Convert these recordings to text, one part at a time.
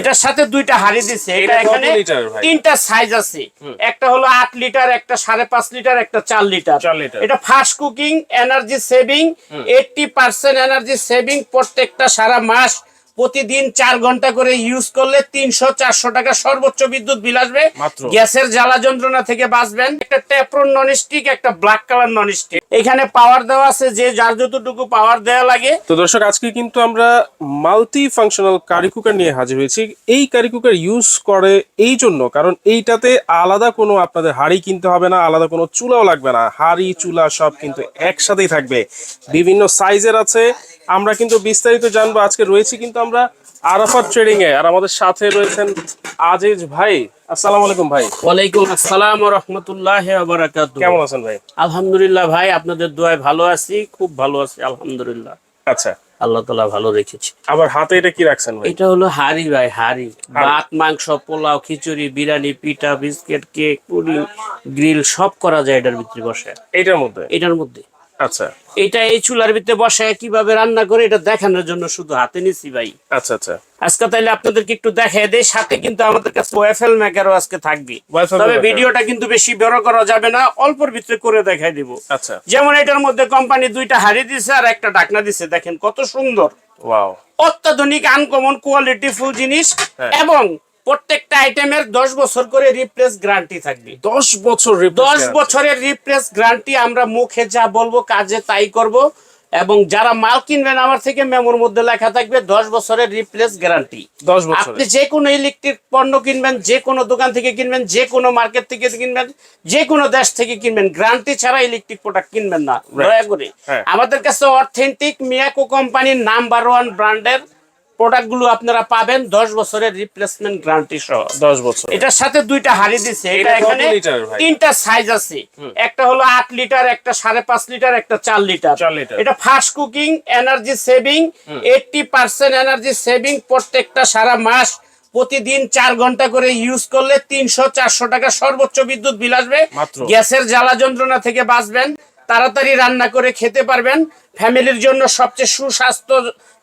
এটার সাথে দুইটা হাড়ি দিছে। এটা এখানে তিনটা সাইজ আছে। একটা হলো আট লিটার একটা সাড়ে পাঁচ লিটার একটা চার লিটার। চার লিটার। এটা fast cooking energy saving eighty percent energy saving প্রত্যেকটা সারা মাস। প্রতিদিন চার ঘণ্টা করে ইউজ করলে তিনশো চারশো টাকা সর্বোচ্চ বিদ্যুৎ বিল আসবে। গ্যাসের জ্বালা যন্ত্রণা থেকে বাঁচবেন। একটা ট্যাপ্রন নন স্টিক একটা ব্ল্যাক কালার নন স্টিক এখানে পাওয়ার দেওয়া আছে যে যার যতটুকু পাওয়ার দেওয়া লাগে। তো দর্শক আজকে কিন্তু আমরা মাল্টি ফাংশনাল কারি কুকার নিয়ে হাজির হয়েছি। এই কারি কুকার ইউজ করে এই জন্য কারণ এইটাতে আলাদা কোনো আপনাদের হাড়ি কিনতে হবে না আলাদা কোনো চুলাও লাগবে না। হাড়ি চুলা সব কিন্তু একসাথেই থাকবে। বিভিন্ন সাইজের আছে। আমরা কিন্তু বিস্তারিত জানব আজকে রয়েছি কিন্তু আমরা আরাফাত ট্রেডিং এ। আর আমাদের সাথে রয়েছেন আজিজ ভাই। আসসালামু আলাইকুম ভাই। ওয়ালাইকুম আসসালাম রহমতুল্লাহ বারাকাত কেমন আছেন ভাই? আলহামদুলিল্লাহ ভাই আপনাদের দোয়ায় ভালো আছি খুব ভালো আছি আলহামদুলিল্লাহ। আচ্ছা। আল্লাহ তালা ভালো রেখেছি। আবার হাতে এটা কি রাখছেন ভাই? এটা হলো হাড়ি ভাই হাড়ি। ভাত মাংস পোলাও খিচুড়ি বিরিয়ানি পিঠা বিস্কিট কেক পুডিং গ্রিল সব করা যায় এটার ভিতরে বসে। এটার মধ্যে? এটার মধ্যে। আচ্ছা। এটা এই চুলার ভিতরে বসে কীভাবে রান্না করে এটা দেখানোর জন্য শুধু হাতে নিছি ভাই। আচ্ছা আচ্ছা। আজকে তাইলে আপনাদেরকে একটু দেখাই দেয় সাথে কিন্তু আমাদের কাছে ওয়েফেল মেকারও আজকে থাকবে। তবে ভিডিওটা কিন্তু বেশি বড় করা যাবে না অল্পর ভিতরে করে দেখাই দিব। আচ্ছা। যেমন এটার মধ্যে কোম্পানি দুইটা হাড়ি দিছে আর একটা ঢাকনা দিছে দেখেন কত সুন্দর। ওয়াও। অত্যাধুনিক আনকমন কোয়ালিটি ফুল জিনিস হ্যাঁ। এবং প্রত্যেকটা আইটেমের দশ বছর করে রিপ্লেস গ্যারান্টি থাকবে। দশ বছর দশ বছরের রিপ্লেস গ্যারান্টি আমরা মুখে যা বলব কাজে তাই করব। এবং যারা মাল কিনবেন আমার থেকে মেমোর মধ্যে লেখা থাকবে দশ বছরের রিপ্লেস গ্যারান্টি দশ বছর আপনি যে কোনো ইলেকট্রিক পণ্য কিনবেন যে কোনো দোকান থেকে কিনবেন যে কোনো মার্কেট থেকে কিনবেন যে কোনো দেশ থেকে কিনবেন গ্যারান্টি ছাড়া ইলেকট্রিক প্রোডাক্ট কিনবেন না। দয়া করে। হ্যাঁ। আমাদের কাছে অথেন্টিক মিয়াকো কোম্পানির নাম্বার ওয়ান ব্র্যান্ডের প্রোডাক্টগুলো আপনারা পাবেন দশ বছরের রিপ্লেসমেন্ট গ্যারান্টি সহ। দশ বছর। এটার সাথে দুইটা হাড়ি দিছে। এটা এখানে তিনটা সাইজ আছে। একটা হলো আট লিটার একটা সাড়ে পাঁচ লিটার একটা চার লিটার এটা fast cooking energy saving eighty percent energy saving প্রত্যেকটা সারা মাস প্রতিদিন চার ঘণ্টা করে ইউজ করলে তিনশো চারশো টাকা সর্বোচ্চ বিদ্যুৎ বিল আসবে। গ্যাসের জ্বালা যন্ত্রণা থেকে বাঁচবেন। তাড়াতাড়ি রান্না করে খেতে পারবেন। ফ্যামিলির জন্য সবচেয়ে সুস্বাস্থ্য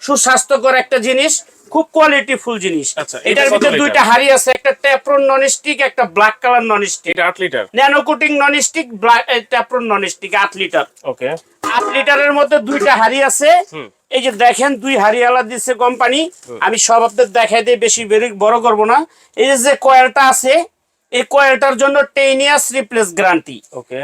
সুস্বাস্থ্যকর একটা জিনিস খুব কোয়ালিটি ফুল জিনিস। আচ্ছা, এটার ভিতরে দুইটা হাড়ি আছে একটা ট্যাপ্রন নন স্টিক একটা ব্ল্যাক কালার নন স্টিক এটা আট litre nano coating non stick black ট্যাপ্রন non stick আট লিটার ওকে আট লিটারের মধ্যে দুইটা হাড়ি আছে। এই যে দেখেন দুই হাড়িওয়ালা দিচ্ছে কোম্পানি আমি সব আপনাদের দেখাই দিই বেশি বেরি বড় করব না। এই যে কয়েলটা আছে এই কয়েলটার জন্য টেন ইয়ার্স রিপ্লেস গ্যারান্টি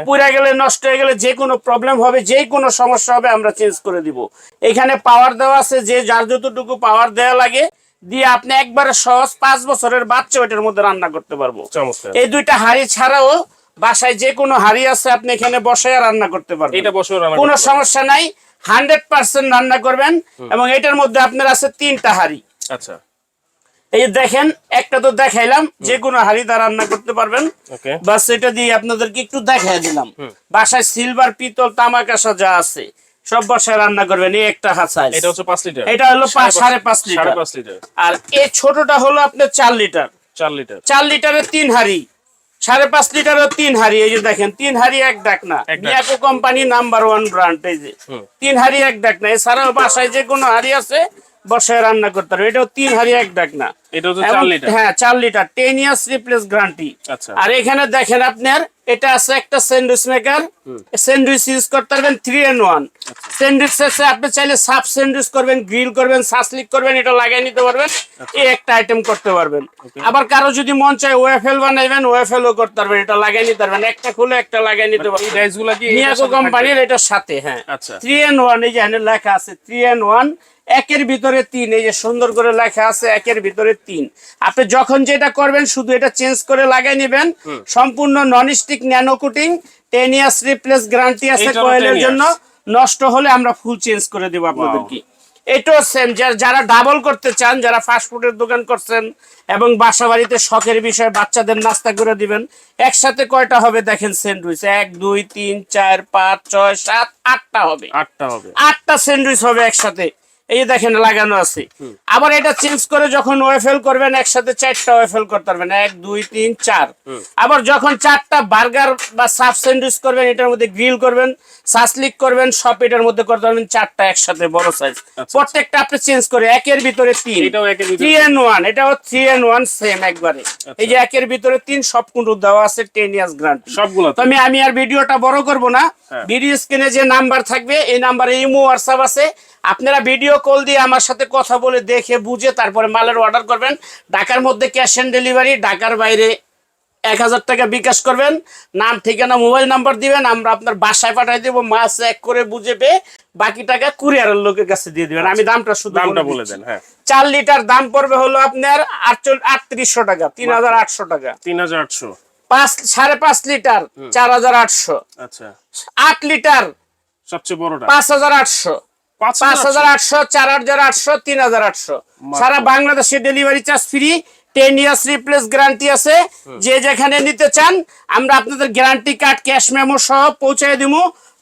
পুরা গেলে নষ্ট হয়ে গেলে যে কোনো প্রবলেম হবে যে কোনো সমস্যা হবে আমরা চেঞ্জ করে দিব। এখানে পাওয়ার দেওয়া আছে যে যার যতটুকু পাওয়ার দেওয়া লাগে দিয়ে আপনি একবারে সহজ পাঁচ বছরের বাচ্চা ওইটার মধ্যে রান্না করতে পারব। এই দুইটা হাড়ি ছাড়াও বাসায় যে কোনো হাড়ি আছে আপনি এখানে বসে রান্না করতে পারবেন। এটা রান্না কোনো সমস্যা নাই হান্ড্রেড পার্সেন্ট রান্না করবেন এবং এটার মধ্যে আপনার আছে তিনটা হাড়ি। আচ্ছা। এই যে দেখেন একটা তো দেখাইলাম যে কোনো হাড়ি দা রান্না করতে পারবেন। ওকে। বাস এটা দিয়ে আপনাদেরকে একটু দেখাই দিলাম। বাসায় সিলভার পিতল তামাক আসা যা আছে সব বাসায় রান্না করবেন এই একটা হাসাই এটা হচ্ছে পাঁচ লিটার। এটা হলো সাড়ে পাঁচ লিটার। লিটার। আর এই ছোটটা হলো আপনার চার লিটার। চার লিটার। চার লিটারের তিন হাড়ি। সাড়ে পাঁচ লিটারের তিন হাড়ি। এই যে দেখেন তিন হাড়ি এক ডাকনা। Miyako company number one brand এই যে। তিন হাড়ি এক ডাকনা। এছাড়াও বাসায় যে কোনো হাড়ি আছে বসায় রান্না করতে পারবে। এটাও তিন হাড়ি এক এটা হচ্ছে চার লিটার। হ্যাঁ চার litre. Ten years replace guarantee আচ্ছা। আর এখানে দেখেন আপনার এটা আছে একটা স্যান্ডউইচ মেকার স্যান্ডউইচ ইউজ করতে পারবেন থ্রি এন ওয়ান। স্যান্ডউইচ আছে আপনি চাইলে সাব স্যান্ডউইচ করবেন গ্রিল করবেন সাসলিক করবেন এটা লাগিয়ে নিতে পারবেন। আচ্ছা। এই একটা আইটেম করতে পারবেন। আবার কারও যদি মন চায় ওয়েফেল বানাইবেন ওয়েফেলও করতে পারবেন এটা লাগিয়ে নিতে পারবেন। একটা খুলে একটা লাগিয়ে নিতে পারবেন। ডাইসগুলা কি এটার কোম্পানির এটার সাথে হ্যাঁ। আচ্ছা। থ্রি এন ওয়ান এই যে এখানে লেখা আছে থ্রি এন ওয়ান একের ভিতরে তিন এই যে সুন্দর করে লেখা আছে একের ভিতরে তিন। আপনি যখন যেটা করবেন শুধু এটা চেঞ্জ করে লাগাই নেবেন। সম্পূর্ণ non stick nano coating ten years replace guarantee আছে এইটারও 10 কয়েলের জন্য। নষ্ট হলে আমরা ফুল চেঞ্জ করে দেবো আপনাদেরকে। এটাও সেম যারা ডাবল করতে চান যারা ফাস্ট ফুডের দোকান করছেন এবং বাসা বাড়িতে শখের বিষয়ে বাচ্চাদের নাস্তা করে দিবেন একসাথে কয়টা হবে দেখেন স্যান্ডউইচ এক দুই তিন চার পাঁচ ছয় সাত আটটা হবে। আটটা হবে। আটটা স্যান্ডউইচ হবে একসাথে। এই দেখেন লাগানো আছে। আবার এটা চেঞ্জ করে যখন ওয়েফেল করবেন একসাথে চারটা ওয়েফেল করতে পারবেন। এক দুই তিন চার। আবার যখন চারটা বার্গার বা সাফ স্যান্ডউইচ করবেন এটার মধ্যে গ্রিল করবেন সাসলিক করবেন সব এটার মধ্যে করতে পারবেন চারটা একসাথে বড় সাইজ প্রত্যেকটা আপনি চেঞ্জ করে একের ভিতরে তিন। থ্রি এন ওয়ান এটাও থ্রি এন ওয়ান সেম একবারে। এই যে একের ভিতরে তিন সব কুন্ডু দেওয়া আছে টেন ইয়ার্স গ্রান্ট সবগুলো তো। আমি আমি আর ভিডিওটা বড় করব না। হ্যাঁ। ভিডিও স্ক্রিনে যে নাম্বার থাকবে এই নাম্বারে ইমো হোয়াটসঅ্যাপ আছে। আপনারা ভিডিও কল দিয়ে আমার সাথে কথা বলে দেখে বুঝে তারপরে মালের অর্ডার করবেন। ঢাকার মধ্যে ক্যাশ অন ডেলিভারি ঢাকার বাইরে এক হাজার টাকা বিকাশ করবেন। নাম ঠিকানা মোবাইল নাম্বার দিবেন আমরা আপনার বাসায় পাঠিয়ে দেবো। মাছ এক করে বুঝে পেয়ে বাকি টাকা কুরিয়ারের লোকের কাছে দিয়ে দিবেন। আমি দামটা শুধু দামটা বলে দেন হ্যাঁ। চার লিটার দাম পড়বে হলো আপনার আটত্রিশশো টাকা তিন হাজার আটশো টাকা। তিন হাজার আটশো। পাঁচ সাড়ে পাঁচ লিটার চার হাজার আটশো। আচ্ছা। আট লিটার সবচেয়ে বড়টা? পাঁচ হাজার আটশো। পাঁচ পাঁচ হাজার আটশো চার হাজার আটশো তিন হাজার আটশো। সারা বাংলাদেশে delivery charge free ten years replace guarantee আছে। যে যেখানে নিতে চান আমরা আপনাদের গ্যারান্টি কার্ড ক্যাশ মেমো সহ পৌঁছায় দিব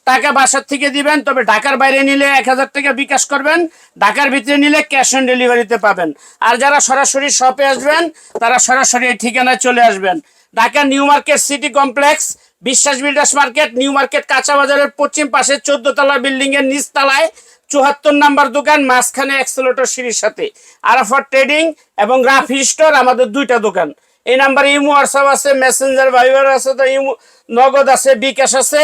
টাকা বাসার থেকে দিবেন তবে ঢাকার বাইরে নিলে এক হাজার টাকা বিকাশ করবেন। ঢাকার ভিতরে নিলে ক্যাশ অন ডেলিভারিতে পাবেন। আর যারা সরাসরি শপে আসবেন তারা সরাসরি এই ঠিকানায় চলে আসবেন। Dhaka new market city complex Biswas builders market new market কাঁচা বাজারের পশ্চিম পাশে চোদ্দ তলা বিল্ডিং এর নিচ তলায় চুয়াত্তর নাম্বার দোকান মাঝখানে এক্সেলেটর সিঁড়ির সাথে। আরাফার ট্রেডিং এবং রাফি স্টোর আমাদের দুইটা দোকান। এই নাম্বারে ইমো হোয়াটসঅ্যাপ আছে মেসেঞ্জার ভাইবার আছে তো ইমো নগদ আছে বিকাশ আছে।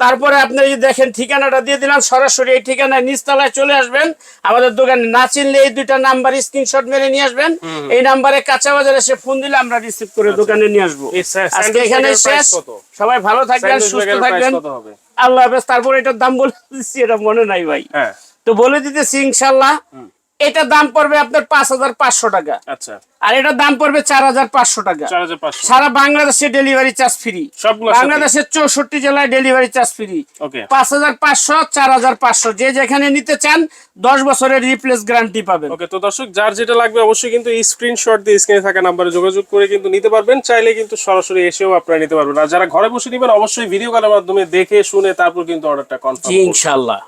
তারপরে আপনি যদি দেখেন ঠিকানাটা দিয়ে দিলাম সরাসরি এই ঠিকানায় নিচতলায় চলে আসবেন। আমাদের দোকানে না চিনলে এই দুইটা নাম্বার স্ক্রিনশট মেরে নিয়ে আসবেন। এই নাম্বারে কাঁচা বাজারে এসে ফোন দিলে আমরা রিসিভ করে দোকানে নিয়ে আসব। আজকে এখানে শেষ। সবাই ভালো থাকবেন সুস্থ থাকবেন। আল্লাহ হাফেজ তারপর এটার দাম বলে দিচ্ছি এটা মনে নাই ভাই। হ্যাঁ। তো বলে দিতেছি ইনশাল্লাহ এটা দাম পড়বে আপনার পাঁচ হাজার পাঁচশো টাকা। আচ্ছা। আর এটার দাম পড়বে চার হাজার পাঁচশো টাকা। সারা বাংলাদেশে ডেলিভারি চার্জ ফ্রি। বাংলাদেশের চৌষট্টি জেলায় ডেলিভারি চার্জ ফ্রি। পাঁচ হাজার পাঁচশো চার হাজার পাঁচশো। যে যেখানে নিতে চান দশ বছরের রিপ্লেস গ্যারান্টি পাবেন। ওকে তো দর্শক যার যেটা লাগবে অবশ্যই কিন্তু এই স্ক্রিনশট দিয়ে স্ক্রিনে থাকা নাম্বারে যোগাযোগ করে কিন্তু নিতে পারবেন। চাইলে কিন্তু সরাসরি এসেও আপনারা নিতে পারবেন। আর যারা ঘরে বসে নেবেন অবশ্যই ভিডিও কলের মাধ্যমে দেখে শুনে তারপর কিন্তু অর্ডারটা কনফার্ম ইনশাল্লাহ।